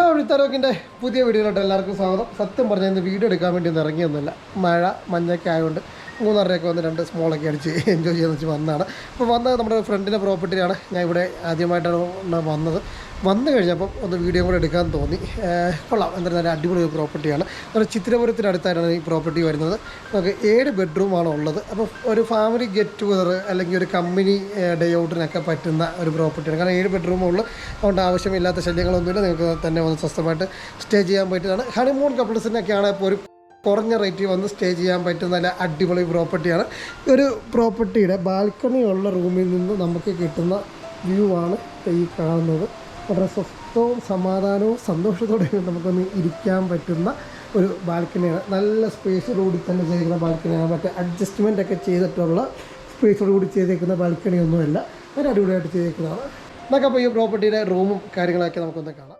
Hello വിഴുത്താരോക്കിന്റെ പുതിയ വീഡിയോയിലോട്ട് എല്ലാവർക്കും സ്വാഗതം. സത്യം പറഞ്ഞാൽ ഇന്ന് വീഡിയോ എടുക്കാൻ വേണ്ടി ഒന്നും ഇറങ്ങിയൊന്നുമില്ല. മഴ മഞ്ഞൊക്കെ ആയതുകൊണ്ട് മൂന്നരയൊക്കെ വന്ന് രണ്ട് സ്മോളൊക്കെ അടിച്ച് എൻജോയ് ചെയ്യാന്ന് വെച്ച് വന്നതാണ്. അപ്പോൾ വന്നത് നമ്മുടെ ഫ്രണ്ടിന്റെ പ്രോപ്പർട്ടിയാണ് ഞാൻ ഇവിടെ ആദ്യമായിട്ടാണ് വന്നത്. വന്നു കഴിഞ്ഞപ്പം ഒന്ന് വീഡിയോ കൂടെ എടുക്കാൻ തോന്നി. കൊള്ളാം. എന്തായാലും നല്ല അടിപൊളി ഒരു പ്രോപ്പർട്ടിയാണ്. നമ്മുടെ ചിത്രപുരത്തിനടുത്തായിട്ടാണ് ഈ പ്രോപ്പർട്ടി വരുന്നത്. നമുക്ക് ഏഴ് ബെഡ്റൂമാണ് ഉള്ളത്. അപ്പോൾ ഒരു ഫാമിലി ഗെറ്റ് ടുഗദർ അല്ലെങ്കിൽ ഒരു കമ്പനി ഡേ ഔട്ടിനൊക്കെ പറ്റുന്ന ഒരു പ്രോപ്പർട്ടിയാണ്. കാരണം ഏഴ് ബെഡ്റൂമുള്ളൂ അതുകൊണ്ട് ആവശ്യമില്ലാത്ത ശല്യങ്ങളൊന്നുമില്ല. നിങ്ങൾക്ക് തന്നെ വന്ന് സ്വസ്ഥമായിട്ട് സ്റ്റേ ചെയ്യാൻ പറ്റുന്നതാണ്. ഹണിമൂൺ കപ്പിൾസിനൊക്കെയാണ് ഇപ്പോൾ ഒരു കുറഞ്ഞ റേറ്റിൽ വന്ന് സ്റ്റേ ചെയ്യാൻ പറ്റുന്ന നല്ല അടിപൊളി പ്രോപ്പർട്ടിയാണ്. ഒരു പ്രോപ്പർട്ടിയുടെ ബാൽക്കണി ഉള്ള റൂമിൽ നിന്ന് നമുക്ക് കിട്ടുന്ന വ്യൂ ആണ് ഈ കാണുന്നത്. വളരെ സ്വസ്ഥവും സമാധാനവും സന്തോഷത്തോടെയും നമുക്കൊന്ന് ഇരിക്കാൻ പറ്റുന്ന ഒരു ബാൽക്കണിയാണ്. നല്ല സ്പേസോടുകൂടി തന്നെ ചെയ്യുന്ന ബാൽക്കണിയാണ്. മറ്റേ അഡ്ജസ്റ്റ്മെന്റ് ഒക്കെ ചെയ്തിട്ടുള്ള സ്പേസോടുകൂടി ചെയ്തേക്കുന്ന ബാൽക്കണിയൊന്നുമല്ല. അതിന് അടിപൊളിയായിട്ട് ചെയ്തേക്കുന്നതാണ് നമുക്കപ്പോൾ ഈ പ്രോപ്പർട്ടിയുടെ റൂമും കാര്യങ്ങളൊക്കെ നമുക്കൊന്ന് കാണാം.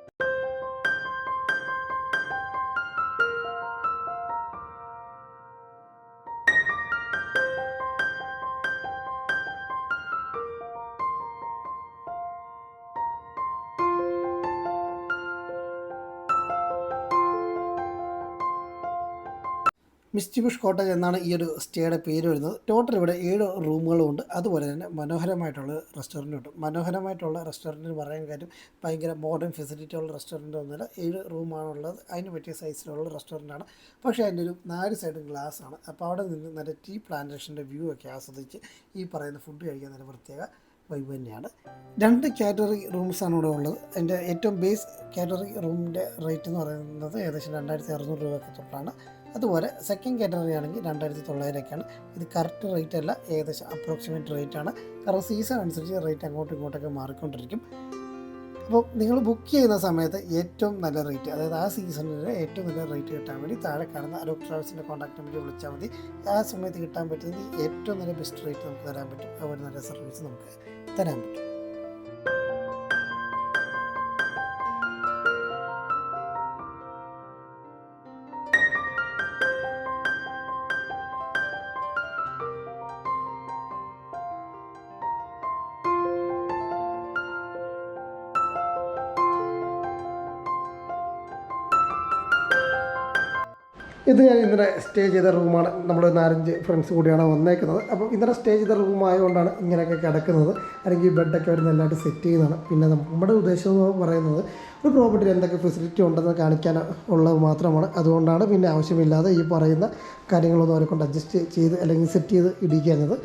മിസ്റ്റി ബുഷ് കോട്ടേജ് എന്നാണ് ഈ ഒരു സ്റ്റേയുടെ പേര് വരുന്നത്. ടോട്ടൽ ഇവിടെ ഏഴ് റൂമുകളുമുണ്ട് അതുപോലെ തന്നെ മനോഹരമായിട്ടുള്ള റെസ്റ്റോറന്റും ഉണ്ട്. മനോഹരമായിട്ടുള്ള റെസ്റ്റോറന്റ് പറയാൻ കാര്യം ഭയങ്കര മോഡേൺ ഫെസിലിറ്റി ഉള്ള റെസ്റ്റോറന്റ് ഒന്നുമില്ല. ഏഴ് റൂമാണുള്ളത്. അതിന് പറ്റിയ സൈസിലുള്ള റെസ്റ്റോറന്റാണ് പക്ഷേ അതിന്റെ ഒരു നാല് സൈഡും ഗ്ലാസ് ആണ്. അപ്പോൾ അവിടെ നിന്ന് നല്ല ടീ പ്ലാന്റേഷന്റെ വ്യൂ ഒക്കെ ആസ്വദിച്ച് ഈ പറയുന്ന ഫുഡ് കഴിക്കാൻ നല്ല പ്രത്യേക വൈബ് തന്നെയാണ്. രണ്ട് കാറ്റഗറി റൂംസാണ് ഇവിടെ ഉള്ളത്. അതിന്റെ ഏറ്റവും ബേസ് കാറ്റഗറി റൂമിന്റെ റേറ്റ് എന്ന് പറയുന്നത് ഏകദേശം രണ്ടായിരത്തി അറുന്നൂറ് രൂപയൊക്കെ തൊട്ടാണ്. അതുപോലെ സെക്കൻഡ് കാറ്റഗറി ആണെങ്കിൽ രണ്ടായിരത്തി തൊള്ളായിരമൊക്കെയാണ് ഇത് കറക്റ്റ് റേറ്റ് അല്ല ഏകദേശം അപ്രോക്സിമേറ്റ് റേറ്റ് ആണ്. കാരണം സീസൺ അനുസരിച്ച് റേറ്റ് അങ്ങോട്ടും ഇങ്ങോട്ടൊക്കെ മാറിക്കൊണ്ടിരിക്കും. അപ്പോൾ നിങ്ങൾ ബുക്ക് ചെയ്യുന്ന സമയത്ത് ഏറ്റവും നല്ല റേറ്റ് അതായത് ആ സീസണിൽ ഏറ്റവും നല്ല റേറ്റ് കിട്ടാൻ വേണ്ടി താഴെ കാണുന്ന അലോക് ട്രാവൽസിന്റെ കോൺടാക്ട് നമ്പറിൽ വിളിച്ചാൽ മതി. ആ സമയത്ത് കിട്ടാൻ പറ്റുന്നത് ഏറ്റവും നല്ല ബെസ്റ്റ് റേറ്റ് നമുക്ക് തരാൻ പറ്റും. അതുപോലെ നല്ല സർവീസ് നമുക്ക് തരാൻ പറ്റും. ഇത് ഞാൻ ഇന്നലെ സ്റ്റേ ചെയ്ത റൂമാണ് നമ്മൾ നാലഞ്ച് ഫ്രണ്ട്സ് കൂടിയാണ് വന്നേക്കുന്നത്. അപ്പോൾ ഇന്നലെ സ്റ്റേ ചെയ്ത റൂമായതുകൊണ്ടാണ് ഇങ്ങനെയൊക്കെ കിടക്കുന്നത്. അല്ലെങ്കിൽ ബെഡൊക്കെ അവർ നല്ലതായിട്ട് സെറ്റ് ചെയ്യുന്നതാണ്. പിന്നെ നമ്മുടെ ഉദ്ദേശം എന്ന് പറയുന്നത് ഒരു പ്രോപ്പർട്ടിയിൽ എന്തൊക്കെ ഫെസിലിറ്റി ഉണ്ടെന്ന് കാണിക്കാൻ ഉള്ളത് മാത്രമാണ്. അതുകൊണ്ടാണ് പിന്നെ ആവശ്യമില്ലാതെ ഈ പറയുന്ന കാര്യങ്ങളൊന്നും അവരെ കൊണ്ട് അഡ്ജസ്റ്റ് ചെയ്ത് അല്ലെങ്കിൽ സെറ്റ് ചെയ്ത് ഇടിക്കുന്നത്.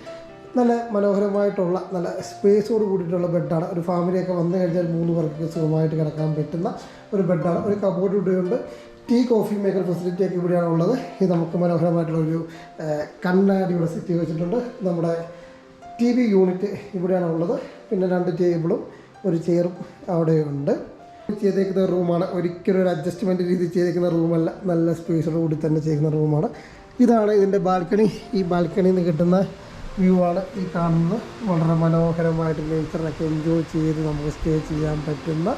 നല്ല മനോഹരമായിട്ടുള്ള നല്ല സ്പേസോട് കൂടിയിട്ടുള്ള ബെഡാണ് ഒരു ഫാമിലിയൊക്കെ വന്നു കഴിഞ്ഞാൽ മൂന്ന് പേർക്ക് സുഖമായിട്ട് കിടക്കാൻ പറ്റുന്ന ഒരു ബെഡാണ് ഒരു കബോർഡ് ഇവിടെയുണ്ട്. ടീ കോഫി മേക്കർ ഫെസിലിറ്റി ഒക്കെ ഇവിടെയാണ് ഉള്ളത്. ഇത് നമുക്ക് മനോഹരമായിട്ടുള്ള ഒരു ഏഹ്, കണ്ണാടി ഇവിടെ സെറ്റ് ചെയ്ത് വെച്ചിട്ടുണ്ട്. നമ്മുടെ ടി വി യൂണിറ്റ് ഇവിടെയാണ് ഉള്ളത്. പിന്നെ രണ്ട് ടേബിളും ഒരു ചെയറും അവിടെയുണ്ട്. ചെയ്തേക്കുന്ന റൂമാണ് ഒരിക്കലും ഒരു അഡ്ജസ്റ്റ്മെന്റ് രീതി ചെയ്തേക്കുന്ന റൂമല്ല. നല്ല സ്പേസോട് കൂടി തന്നെ ചെയ്യുന്ന റൂമാണ്. ഇതാണ് ഇതിന്റെ ബാൽക്കണി. ഈ ബാൽക്കണിയിൽ നിന്ന് കിട്ടുന്ന വ്യൂ ആണ് ഈ കാണുന്നത്. വളരെ മനോഹരമായിട്ട് നേച്ചറിനൊക്കെ എൻജോയ് ചെയ്ത് നമുക്ക് സ്റ്റേ ചെയ്യാൻ പറ്റുന്ന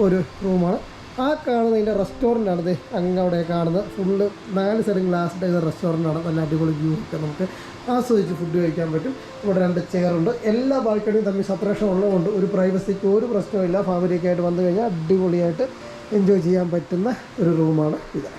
ഒരു റൂമാണ്. ആ കാണുന്ന ഇതിന്റെ റെസ്റ്റോറന്റ് അങ്ങ് അവിടെ കാണുന്നത് ഫുള്ള് നാല് സൈഡും ഗ്ലാസ് ചെയ്ത റെസ്റ്റോറന്റ് ആണ് നല്ല അടിപൊളി വ്യൂ ഒക്കെ നമുക്ക് ആസ്വദിച്ച് ഫുഡ് കഴിക്കാൻ പറ്റും. ഇവിടെ രണ്ട് ചെയറുണ്ട് എല്ലാ ബാൽക്കണിയും തമ്മിൽ സെപ്പറേഷൻ ഉള്ളതുകൊണ്ട് ഒരു പ്രൈവസിക്ക് ഒരു പ്രശ്നമില്ല ഫാമിലിയൊക്കെ ആയിട്ട് വന്നു കഴിഞ്ഞാൽ അടിപൊളിയായിട്ട് എൻജോയ് ചെയ്യാൻ പറ്റുന്ന ഒരു റൂമാണ് ഇത്.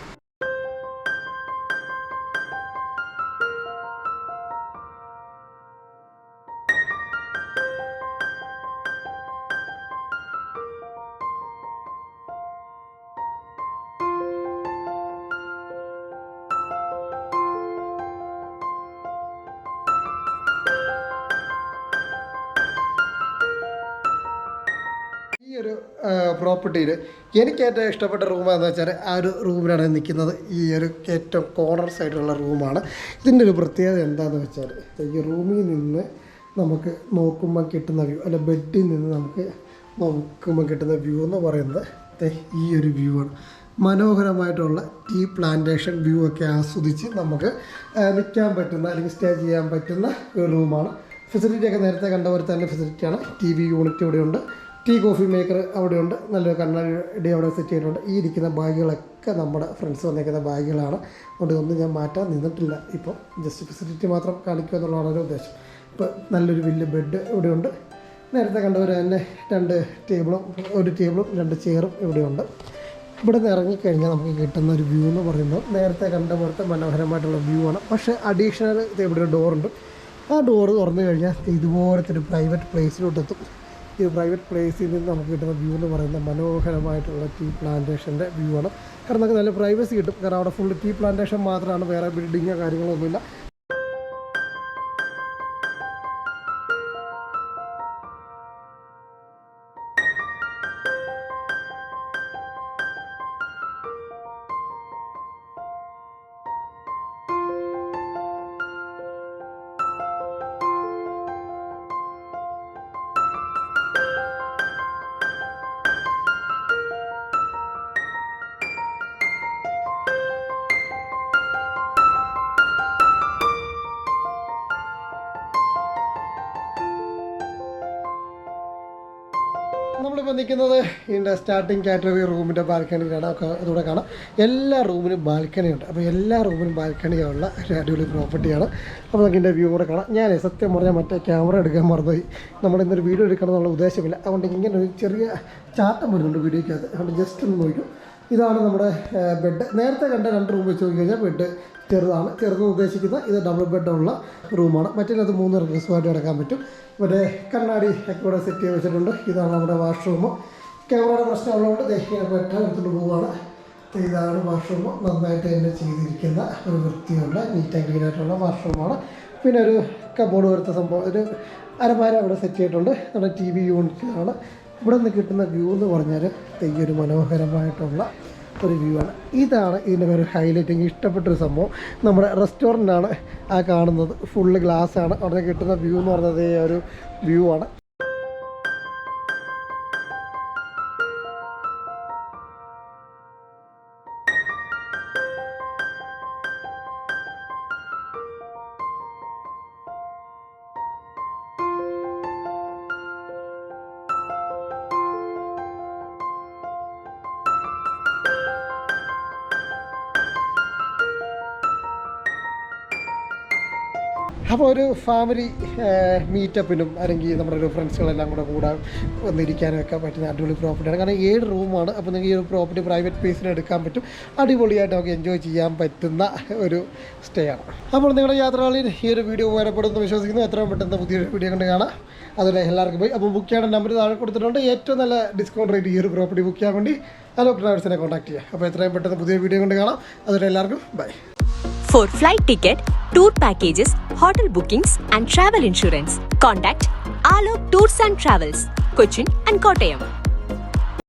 ഒരു പ്രോപ്പർട്ടിയിൽ എനിക്ക് ഏറ്റവും ഇഷ്ടപ്പെട്ട റൂം എന്ന് വെച്ചാൽ ആ ഒരു റൂമിലാണ് നിൽക്കുന്നത് ഈ ഒരു ഏറ്റവും കോർണർ സൈഡിലുള്ള റൂമാണ്. ഇതിന്റെ ഒരു പ്രത്യേകത എന്താണെന്ന് വെച്ചാൽ ഈ റൂമിൽ നിന്ന് നമുക്ക് നോക്കുമ്പോൾ കിട്ടുന്ന വ്യൂ അല്ല ബെഡിൽ നിന്ന് നമുക്ക് നോക്കുമ്പോൾ കിട്ടുന്ന വ്യൂ എന്ന് പറയുന്നത് ഈ ഒരു വ്യൂ ആണ്. മനോഹരമായിട്ടുള്ള ടീ പ്ലാന്റേഷൻ വ്യൂ ഒക്കെ ആസ്വദിച്ച് നമുക്ക് നിൽക്കാൻ പറ്റുന്ന അല്ലെങ്കിൽ സ്റ്റേ ചെയ്യാൻ പറ്റുന്ന ഒരു റൂമാണ്. ഫെസിലിറ്റി ഒക്കെ നേരത്തെ കണ്ട പോലെ തന്നെ ഫെസിലിറ്റിയാണ്. ടി വി യൂണിറ്റ് ഇവിടെയുണ്ട്. ടീ കോഫി മേക്കർ അവിടെയുണ്ട്. നല്ലൊരു കണ്ണാടി അവിടെ സെറ്റ് ചെയ്തിട്ടുണ്ട്. ഈ ഇരിക്കുന്ന ബാഗുകളൊക്കെ നമ്മുടെ ഫ്രണ്ട്സ് വന്നേക്കുന്ന ബാഗുകളാണ്. അതുകൊണ്ട് ഒന്നും ഞാൻ മാറ്റാൻ നിന്നിട്ടില്ല. ഇപ്പോൾ ജസ്റ്റ് ഫെസിലിറ്റി മാത്രം കാണിക്കുക എന്നുള്ളതാണ് ഒരു ഉദ്ദേശം. ഇപ്പോൾ നല്ലൊരു വലിയ ബെഡ് ഇവിടെയുണ്ട്. നേരത്തെ കണ്ടവർ തന്നെ രണ്ട് ടേബിളും ഒരു ടേബിളും രണ്ട് ചെയറും ഇവിടെയുണ്ട്. ഇവിടെ നിന്ന് ഇറങ്ങിക്കഴിഞ്ഞാൽ നമുക്ക് കിട്ടുന്ന ഒരു വ്യൂ എന്ന് പറയുന്നത് നേരത്തെ കണ്ട പോലത്തെ മനോഹരമായിട്ടുള്ള വ്യൂ ആണ്. പക്ഷേ അഡീഷണൽ ഇവിടെ ഡോറുണ്ട് ആ ഡോറ് തുറന്നു കഴിഞ്ഞാൽ ഇതുപോലത്തെ ഒരു പ്രൈവറ്റ് പ്ലേസിലോട്ട് എത്തും ഈ പ്രൈവറ്റ് പ്ലേസിൽ നിന്ന് നമുക്ക് കിട്ടുന്ന വ്യൂ എന്ന് പറയുന്നത് മനോഹരമായിട്ടുള്ള ടീ പ്ലാന്റേഷന്റെ വ്യൂ ആണ്. കാരണം നമുക്ക് നല്ല പ്രൈവസി കിട്ടും. കാരണം അവിടെ ഫുൾ ടീ പ്ലാന്റേഷൻ മാത്രമാണ്. വേറെ ബിൽഡിങ്ങോ കാര്യങ്ങളോ ഒന്നുമില്ല. നമ്മളിപ്പോൾ നിൽക്കുന്നത് ഇതിന്റെ സ്റ്റാർട്ടിങ് കാറ്റഗറി റൂമിന്റെ ബാൽക്കണിയിലാണ്. ഒക്കെ അതുകൂടെ കാണാം. എല്ലാ റൂമിനും ബാൽക്കണി ഉണ്ട് അപ്പോൾ എല്ലാ റൂമിനും ബാൽക്കണിയുള്ള ഒരു അടിപൊളി പ്രോപ്പർട്ടിയാണ് അപ്പോൾ നമുക്ക് ഇതിന്റെ വ്യൂ കൂടെ കാണാം. ഞാൻ സത്യം പറഞ്ഞാൽ മറ്റേ ക്യാമറ എടുക്കാൻ മറന്നുപോയി. നമ്മൾ ഇന്നൊരു വീഡിയോ എടുക്കണം എന്നുള്ള ഉദ്ദേശമില്ല. അതുകൊണ്ട് ഇങ്ങനെ ഒരു ചെറിയ ചാട്ടം വരുന്നുണ്ട് വീഡിയോയ്ക്കകത്ത്. അതുകൊണ്ട് ജസ്റ്റ് ഒന്ന് നോക്കും. ഇതാണ് നമ്മുടെ ബെഡ് നേരത്തെ കണ്ട രണ്ട് റൂം വെച്ച് നോക്കി കഴിഞ്ഞാൽ ബെഡ് ചെറുതാണ്. ചെറുതെന്ന് ഉദ്ദേശിക്കുന്ന ഇത് ഡബിൾ ബെഡുള്ള റൂമാണ് മറ്റേത് മൂന്ന് റിസോർട്ട് കിടക്കാൻ പറ്റും. ഇവിടെ കണ്ണാടി ഒക്കെ ഇവിടെ സെറ്റ് ചെയ്ത് വെച്ചിട്ടുണ്ട്. ഇതാണ് നമ്മുടെ വാഷ്റൂം ക്യാമറയുടെ പ്രശ്നമുള്ളതുകൊണ്ട് ദേഹിക്കാൻ പറ്റാൻ എടുത്തുകൊണ്ട് പോവുകയാണ് ഇതാണ് വാഷ്റൂം നന്നായിട്ട് തന്നെ ചെയ്തിരിക്കുന്ന ഒരു വൃത്തിയുള്ള നീറ്റ് ആൻഡ് ക്ലീനായിട്ടുള്ള വാഷ്റൂമാണ് പിന്നെ ഒരു കബോർഡ് വരുത്ത സംഭവം. ഒരു അരമാര അവിടെ സെറ്റ് ചെയ്തിട്ടുണ്ട്. നമ്മുടെ ടി വി യൂണിറ്റ് ആണ് ഇവിടെ നിന്ന് കിട്ടുന്ന വ്യൂ എന്ന് പറഞ്ഞാൽ ഈ മനോഹരമായിട്ടുള്ള ഒരു വ്യൂ ആണ്. ഇതാണ് ഇതിന്റെ ഒരു ഹൈലൈറ്റിങ് ഇഷ്ടപ്പെട്ടൊരു സംഭവം. നമ്മുടെ റെസ്റ്റോറന്റാണ് ആ കാണുന്നത്. ഫുള്ള് ഗ്ലാസ് ആണ്. അവിടെ കിട്ടുന്ന വ്യൂ എന്ന് ഈ ഒരു വ്യൂ ആണ്. അപ്പോൾ ഒരു ഫാമിലി മീറ്റപ്പിനും അല്ലെങ്കിൽ നമ്മുടെ ഒരു ഫ്രണ്ട്സുകളെല്ലാം കൂടെ കൂടാൻ വന്നിരിക്കാനും ഒക്കെ പറ്റുന്ന അടിപൊളി പ്രോപ്പർട്ടിയാണ് കാരണം ഏഴ് റൂമാണ് അപ്പോൾ നിങ്ങൾക്ക് ഈ ഒരു പ്രോപ്പർട്ടി പ്രൈവറ്റ് പ്ലേസിന് എടുക്കാൻ പറ്റും. അടിപൊളിയായിട്ട് നമുക്ക് എൻജോയ് ചെയ്യാൻ പറ്റുന്ന ഒരു സ്റ്റേ ആണ്. അപ്പോൾ നിങ്ങളുടെ യാത്രകളിൽ ഈ ഒരു വീഡിയോ ഉപകാരപ്പെടുന്നു വിശ്വസിക്കുന്നു. എത്രയും പെട്ടെന്ന് പുതിയൊരു വീഡിയോ കണ്ട് കാണാം. അതുപോലെ എല്ലാവർക്കും പോയി. അപ്പോൾ ബുക്ക് ചെയ്യേണ്ട നമ്പർ താഴെ കൊടുത്തിട്ടുണ്ട്. ഏറ്റവും നല്ല ഡിസ്കൗണ്ട് റേറ്റ് ഈ ഒരു പ്രോപ്പർട്ടി ബുക്ക് ചെയ്യാൻ വേണ്ടി ഹലോ ഡ്രൈവേഴ്സിനെ കോൺടാക്ട് ചെയ്യുക. അപ്പോൾ എത്രയും പെട്ടെന്ന് പുതിയ വീഡിയോ കണ്ട് കാണാം. അതുപോലെ എല്ലാവർക്കും bye For flight ticket, tour packages, hotel bookings, and travel insurance, contact Alok Tours and Travels, Cochin and Kottayam.